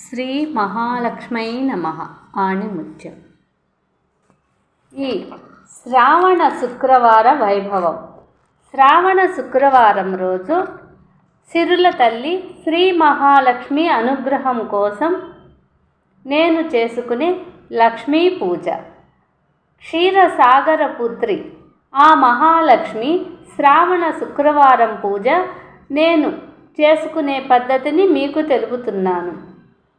శ్రీ మహాలక్ష్మై నమ ఆణిముత్యం. ఈ శ్రావణ శుక్రవార వైభవం. శ్రావణ శుక్రవారం రోజు సిరుల తల్లి శ్రీ మహాలక్ష్మి అనుగ్రహం కోసం నేను చేసుకునే లక్ష్మీ పూజ. క్షీరసాగర పుత్రి ఆ మహాలక్ష్మి శ్రావణ శుక్రవారం పూజ నేను చేసుకునే పద్ధతిని మీకు తెలుపుతున్నాను.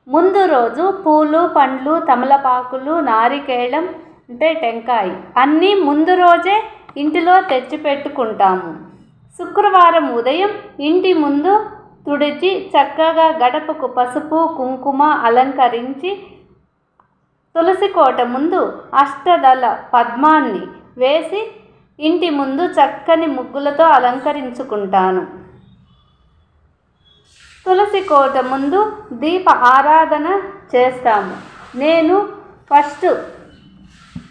ముందు రోజు పూలు పండ్లు తమలపాకులు నారికేళం అంటే టెంకాయ. అన్నీ ముందు రోజే ఇంటిలో తెచ్చిపెట్టుకుంటాము శుక్రవారం ఉదయం ఇంటి ముందు తుడిచి చక్కగా గడపకు పసుపు కుంకుమ అలంకరించి తులసి కోట ముందు అష్టదళ పద్మాన్ని వేసి ఇంటి ముందు చక్కని ముగ్గులతో అలంకరించుకుంటాను. తులసి కోట ముందు దీప ఆరాధన చేస్తాము. నేను ఫస్ట్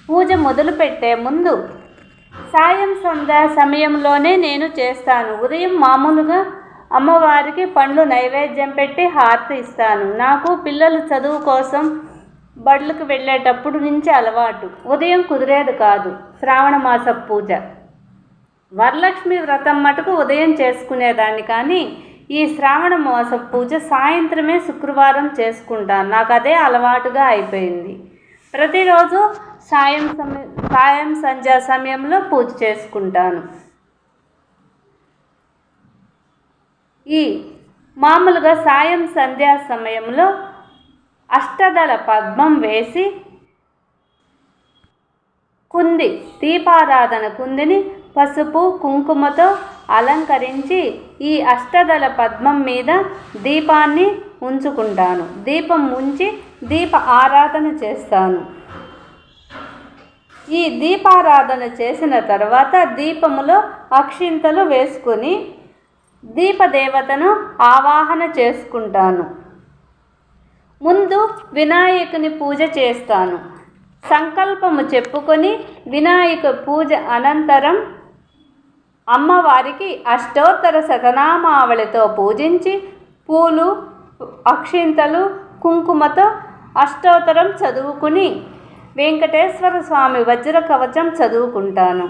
పూజ మొదలుపెట్టే ముందు సాయం సంధ్యా సమయంలోనే నేను చేస్తాను. ఉదయం మామూలుగా అమ్మవారికి పండ్లు నైవేద్యం పెట్టి హారతి ఇస్తాను. నాకు పిల్లలు చదువు కోసం బడులకు వెళ్ళేటప్పుడు నుంచి అలవాటు. ఉదయం కుదిరేది కాదు. శ్రావణ మాస పూజ. వరలక్ష్మి వ్రతం మటుకు ఉదయం చేసుకునేదాన్ని కానీ ఈ శ్రావణ మాసం పూజ సాయంత్రమే శుక్రవారం చేసుకుంటాను. నాకు అదే అలవాటుగా అయిపోయింది. ప్రతిరోజు సాయం సమయం సాయం సంధ్యా సమయంలో పూజ చేసుకుంటాను. ఈ మామూలుగా సాయం సంధ్యా సమయంలో అష్టదళ పద్మం వేసి కుంది దీపారాధన కుందిని పసుపు కుంకుమతో అలంకరించి ఈ అష్టదళ పద్మం మీద దీపాన్ని ఉంచుకుంటాను. దీపం ఉంచి దీప ఆరాధన చేస్తాను. ఈ దీపారాధన చేసిన తర్వాత దీపములో అక్షింతలు వేసుకొని దీపదేవతను ఆవాహన చేసుకుంటాను. ముందు వినాయకుని పూజ చేస్తాను. సంకల్పము చెప్పుకొని వినాయక పూజ అనంతరం అమ్మవారికి అష్టోత్తర శతనామావళితో పూజించి పూలు అక్షింతలు కుంకుమతో అష్టోత్తరం చదువుకుని వెంకటేశ్వర స్వామి వజ్ర కవచం చదువుకుంటాను.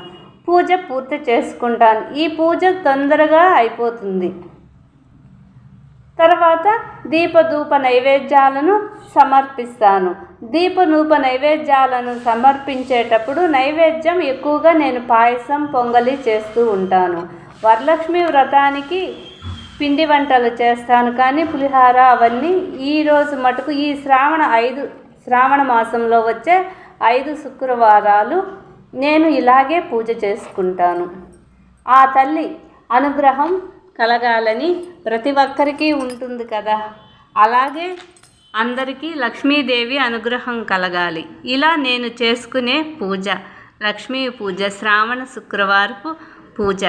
పూజ పూర్తి చేసుకుంటాను. ఈ పూజ తొందరగా అయిపోతుంది. తర్వాత దీపధూప నైవేద్యాలను సమర్పిస్తాను. దీపనూప నైవేద్యాలను సమర్పించేటప్పుడు నైవేద్యం ఎక్కువగా నేను పాయసం పొంగలి చేస్తూ ఉంటాను. వరలక్ష్మి వ్రతానికి పిండి వంటలు చేస్తాను కానీ పులిహార అవన్నీ ఈరోజు మటుకు ఈ శ్రావణ ఐదు శ్రావణ మాసంలో వచ్చే ఐదు శుక్రవారాలు నేను ఇలాగే పూజ చేసుకుంటాను. ఆ తల్లి అనుగ్రహం కలగాలని ప్రతి ఒక్కరికి ఉంటుంది కదా. అలాగే అందరికీ లక్ష్మీదేవి అనుగ్రహం కలగాలి. ఇలా నేను చేసుకునే పూజ. లక్ష్మీ పూజ శ్రావణ శుక్రవారపు పూజ.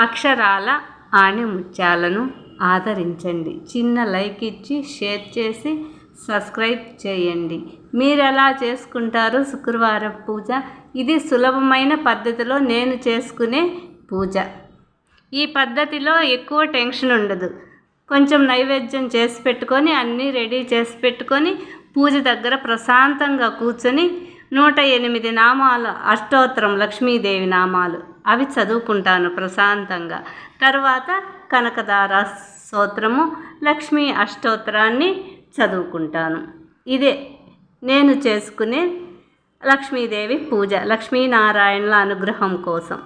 అక్షరాల ఆణిముత్యాలను ఆదరించండి. చిన్న లైక్ ఇచ్చి షేర్ చేసి సబ్స్క్రైబ్ చేయండి. మీరు ఎలా చేసుకుంటారు శుక్రవారం పూజ? ఇది సులభమైన పద్ధతిలో నేను చేసుకునే పూజ. ఈ పద్ధతిలో ఎక్కువ టెన్షన్ ఉండదు. కొంచెం నైవేద్యం చేసి పెట్టుకొని అన్నీ రెడీ చేసి పెట్టుకొని పూజ దగ్గర ప్రశాంతంగా కూర్చొని నూట ఎనిమిది నామాలు అష్టోత్తరం లక్ష్మీదేవి నామాలు అవి చదువుకుంటాను ప్రశాంతంగా. తర్వాత కనకదార స్తోత్రము లక్ష్మీ అష్టోత్తరాన్ని చదువుకుంటాను. ఇదే నేను చేసుకునే లక్ష్మీదేవి పూజ లక్ష్మీనారాయణల అనుగ్రహం కోసం.